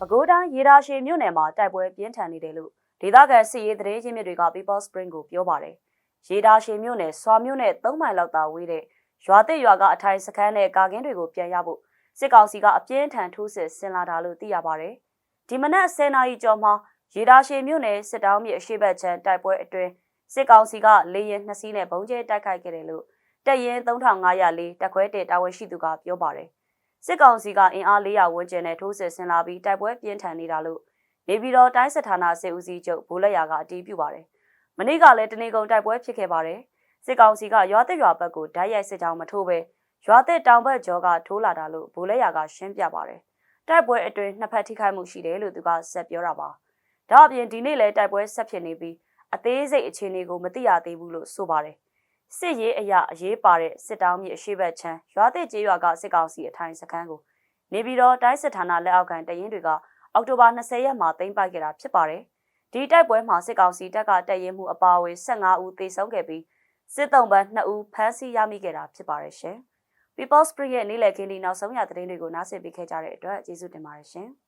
ပဲခူးတိုင်းရေဒါရှည်မြို့နယ်မှာတိုက်ပွဲပြင်းထန်နေတယ်လို့ဒေသခံစစ်ရေးသတင်းရင်းမြစ်တွေက People Spring ကိုပြောပါတယ်။ရေဒါရှည်မြို့နယ်စွာမြို့နယ်3မိုင်လောက်သာဝေးတဲ့ရွာတစ်ရွာကအထိုင်စခန်းနဲ့ကာကင်းတွေကိုပြန်ရဖို့စစ်ကောင်စီကအပြင်းထန်ထိုးစစ်ဆင်လာတာလို့သိရပါတယ်။ဒီမနက်10နာရီကျော်မှာရေဒါရှည်မြို့နယ်စစ်တောင်းမြေအရှိတ်ဘက်ချမ်းတိုက်ပွဲအတွင်းစစ်ကောင်စီကလေရင်နှစ်စီးနဲ့ဘုံကျဲတိုက်ခိုက်ခဲ့တယ်လို့တပ်ရင်း3504တပ်ခွဲတေတာဝန်ရှိသူကပြောပါတယ်။ စစ်ကောင်စီကအင်အား400ဝန်းကျင်နဲ့ထိုးစစ်ဆင်လာပြီးတိုက်ပွဲပြင်းထန်နေတာလို့နေပြည်တော်တိုင်းစစ်ဌာနစစ်ဦးစီးချုပ်ဗိုလ်လက်ရာကအတည်ပြုပါတယ်။မနေ့ကလည်းတနေကုန်တိုက်ပွဲဖြစ်ခဲ့ပါတယ်။စစ်ကောင်စီကရွာသစ်ရွာဘက်ကိုဓာတ်ရိုက်စစ်ကြောင်းမထိုးပဲရွာသစ်တောင်ဘက်ကျောကထိုးလာတာလို့ဗိုလ်လက်ရာကရှင်းပြပါတယ်။တိုက်ပွဲအတွင်းနှစ်ဖက်ထိခိုက်မှုရှိတယ်လို့သူကဆက်ပြောတာပါ။ဒါအပြင်ဒီနေ့လည်းတိုက်ပွဲဆက်ဖြစ်နေပြီးအသေးစိတ်အခြေအနေကိုမသိရသေးဘူးလို့ဆိုပါတယ်။ စစ်ရေးအရာအရေးပါတဲ့စစ်တောင်းမြေအရှိတ်ဘက်ချမ်းရွာသစ်ကျေးရွာကစစ်ကောင်စီအထိုင်စခန်းကိုနေပြည်တော်တိုင်းစစ်ဌာနလက်အောက်ခံတရင်တွေကအောက်တိုဘာ20ရက်မှာသိမ်းပိုက်ခဲ့တာဖြစ်ပါတယ်။ဒီတိုက်ပွဲမှာစစ်ကောင်စီတပ်ကတပ်ရင်မှုအပါအဝင်15ဦးသေဆုံးခဲ့ပြီးစစ်တုံးပန်း2ဦးဖမ်းဆီးရမိခဲ့တာဖြစ်ပါတယ်ရှင်။ People Spring ရဲ့နေ့လည်ခင်းဒီနောက်ဆုံးရသတင်းတွေကိုနားဆင်ပေးခဲ့ကြတဲ့အတွက်ကျေးဇူးတင်ပါတယ်ရှင်။